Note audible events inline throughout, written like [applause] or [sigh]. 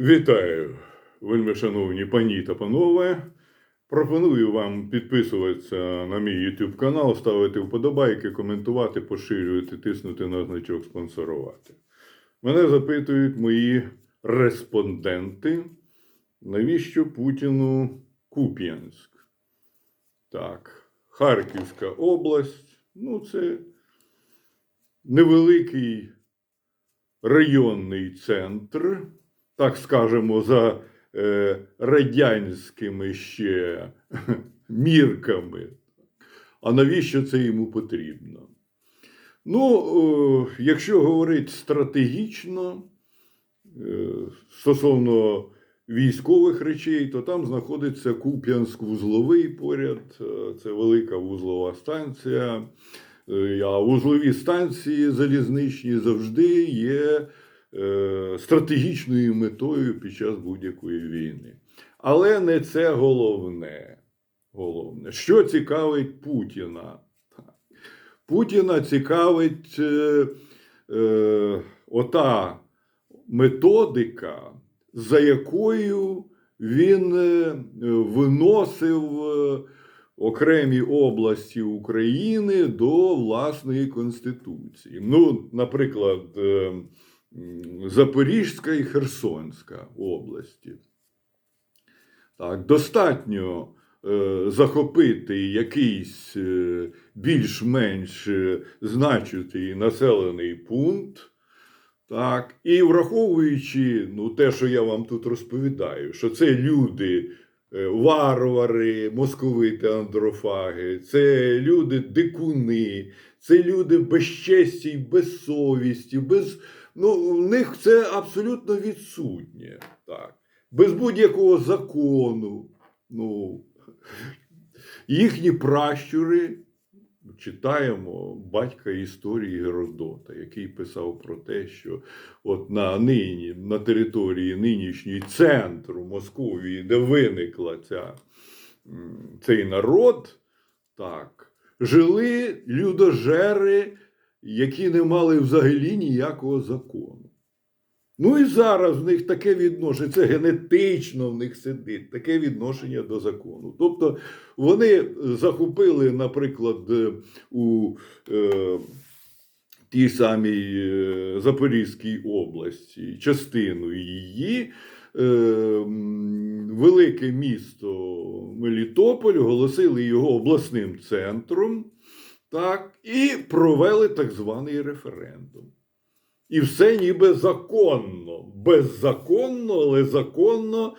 Вітаю, вельми шановні пані та панове. Пропоную вам підписуватися на мій YouTube канал, ставити вподобайки, коментувати, поширювати, тиснути на значок спонсорувати. Мене запитують мої респонденти, навіщо Путіну Куп'янськ? Так, Харківська область. Ну, це невеликий районний центр, так скажемо, за е, радянськими ще мірками. А навіщо це йому потрібно? Ну, е, якщо говорити стратегічно, е, стосовно військових речей, то там знаходиться Куп'янськ-Вузловий поряд, е, це велика вузлова станція. Е, А вузлові станції залізничні завжди є стратегічною метою під час будь-якої війни. Але не це головне. головне. Що цікавить Путіна? Путіна цікавить е, е, ота методика, за якою він е, виносив е, окремі області України до власної конституції. Ну, наприклад, е, Запорізька і Херсонська області. Так, достатньо е, захопити якийсь е, більш-менш е, значитий населений пункт. Так, і враховуючи ну, те, що я вам тут розповідаю, що це люди, варвари, московити, андрофаги, це люди дикуни, це люди без честі, без совісті, без, ну, в них це абсолютно відсутнє. Так. Без будь-якого закону. Ну, їхні пращури читаємо батька історії Геродота, який писав про те, що от на нині, на території нинішньої центру Московії, де виникла ця, цей народ, так, жили людожери, які не мали взагалі ніякого закону. Ну і зараз в них таке відношення, це генетично в них сидить, таке відношення до закону. Тобто вони захопили, наприклад, е, у е, тій самій е, Запорізькій області частину її. е, Велике місто Мелітополь оголосили його обласним центром, так, і провели так званий референдум. І все ніби законно. Беззаконно, але законно.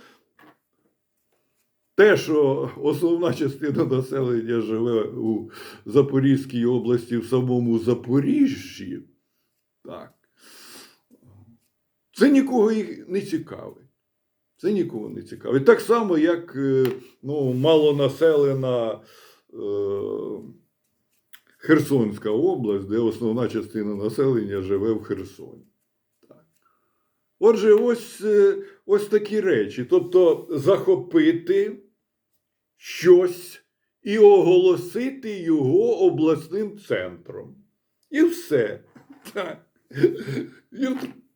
Те, що основна частина населення живе у Запорізькій області, в самому Запоріжжі, так, це нікого їх не цікавить. Це нікого не цікавить. Так само, як е, ну, малонаселена. Е, Херсонська область, де основна частина населення живе в Херсоні. Так. Отже, ось, е, ось такі речі. Тобто захопити щось і оголосити його обласним центром. І все. Так. І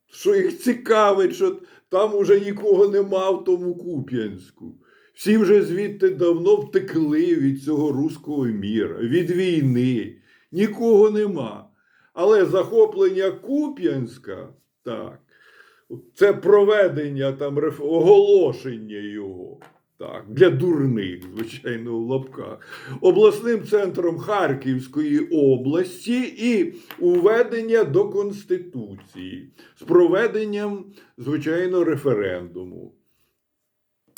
що їх цікавить, що там уже нікого нема в тому Куп'янську. Всі вже звідти давно втекли від цього руського міра, від війни. Нікого нема. Але захоплення Куп'янська, так, це проведення там оголошення його. Так, для дурних, звичайно, в лапках, обласним центром Харківської області і уведення до Конституції з проведенням, звичайно, референдуму.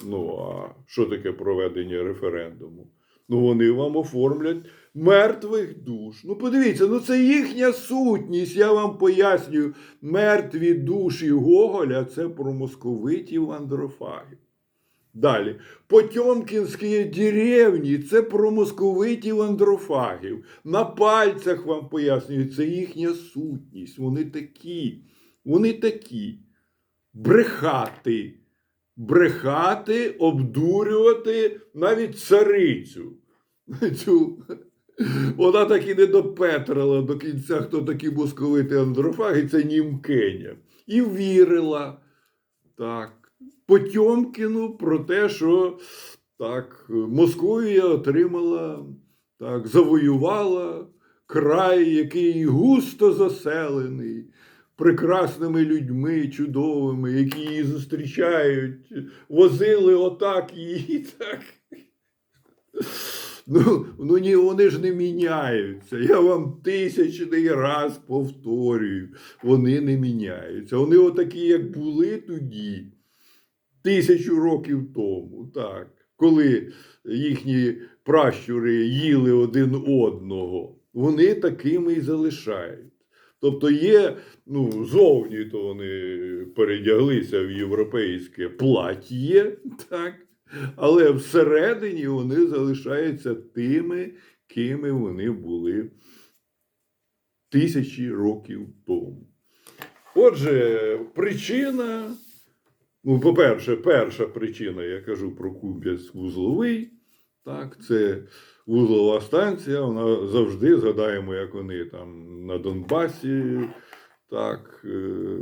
Ну, а що таке проведення референдуму? Ну, вони вам оформлять мертвих душ. Ну, подивіться, ну це їхня сутність. Я вам пояснюю, мертві душі Гоголя це про московитів андрофагів. Далі. Потьомкінські деревні це про московитів андрофагів. На пальцях вам пояснюю, це їхня сутність. Вони такі. Вони такі. Брехати брехати, обдурювати навіть царицю. Цю. Вона так і не допетрила до кінця, хто такі московити андрофаги, це німкеня. І вірила. Так. Потьомкіну про те, що так, Московія отримала, так, завоювала край, який густо заселений прекрасними людьми чудовими, які її зустрічають, возили отак її [laughs] так. Ну, ну ні, вони ж не міняються. Я вам тисячний раз повторюю. Вони не міняються. Вони отакі, як були тоді, тисячу років тому, так, коли їхні пращури їли один одного, вони такими і залишають. Тобто є, ну, зовні то вони передяглися в європейське плаття, так, але всередині вони залишаються тими, кими вони були тисячі років тому. Отже, причина, ну, по-перше, перша причина, я кажу про Куп'янськ вузловий, так, це вузлова станція, вона завжди згадаємо, як вони там на Донбасі так, е,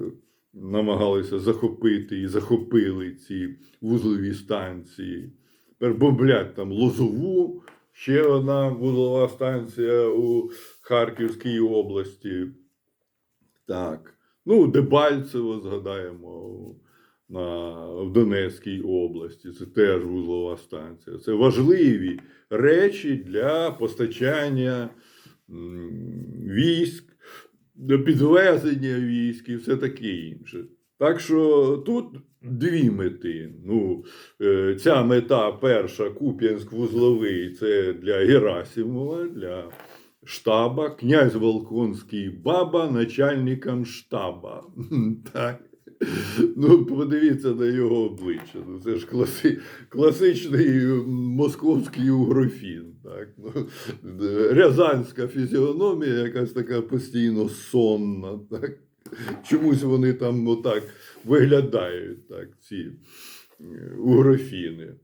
намагалися захопити і захопили ці вузлові станції. Тепер бомблять там Лозову, ще одна вузлова станція у Харківській області. Так. Ну, Дебальцево згадаємо в Донецькій області. Це теж вузлова станція. Це важливі речі для постачання військ, підвезення військ і все таке інше. Так що тут дві мети. Ну, е, ця мета перша, Куп'янськ вузловий, це для Герасимова, для штаба, князь Волконський баба начальником штаба. [laughs] Так. [laughs] Ну, подивіться на його обличчя. Ну, це ж класи, класичний московський угрофін. Так? Ну, рязанська фізіономія, якась така постійно сонна. Так? Чомусь вони там отак виглядають, так, ці е, угрофіни.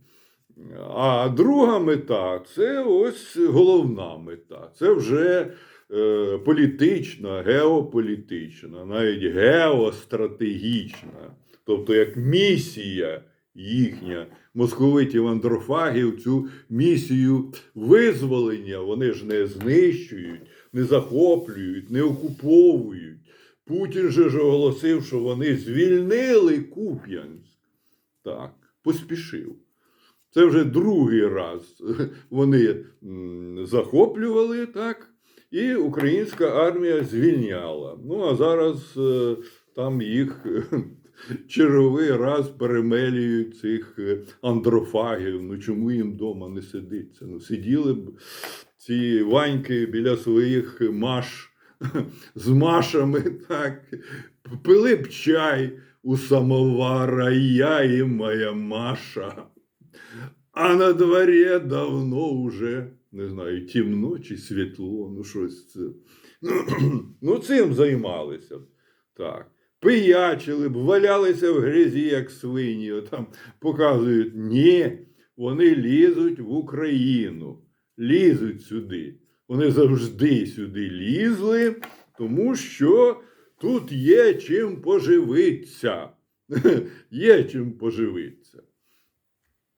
А друга мета це ось головна мета. Це вже е, політична, геополітична, навіть геостратегічна. Тобто як місія їхня московитів андрофагів, цю місію визволення вони ж не знищують, не захоплюють, не окуповують. Путін же ж оголосив, що вони звільнили Куп'янськ. Так, поспішив. Це вже другий раз [laughs] вони захоплювали, так, і українська армія звільняла. Ну, а зараз е, там їх [laughs] черговий раз перемелюють цих е, андрофагів. Ну чому їм вдома не сидиться? Ну, сиділи б ці ваньки біля своїх маш [laughs] з машами, так, пили б чай у самовара, я і моя Маша. А на дворі давно уже, не знаю, темно чи світло, ну щось це. [clears throat] Ну, цим займалися. б. Так. Пиячили б, валялися в грязі, як свині. Там показують, ні, вони лізуть в Україну, лізуть сюди. Вони завжди сюди лізли, тому що тут є чим поживитися. [laughs] Є чим поживитися.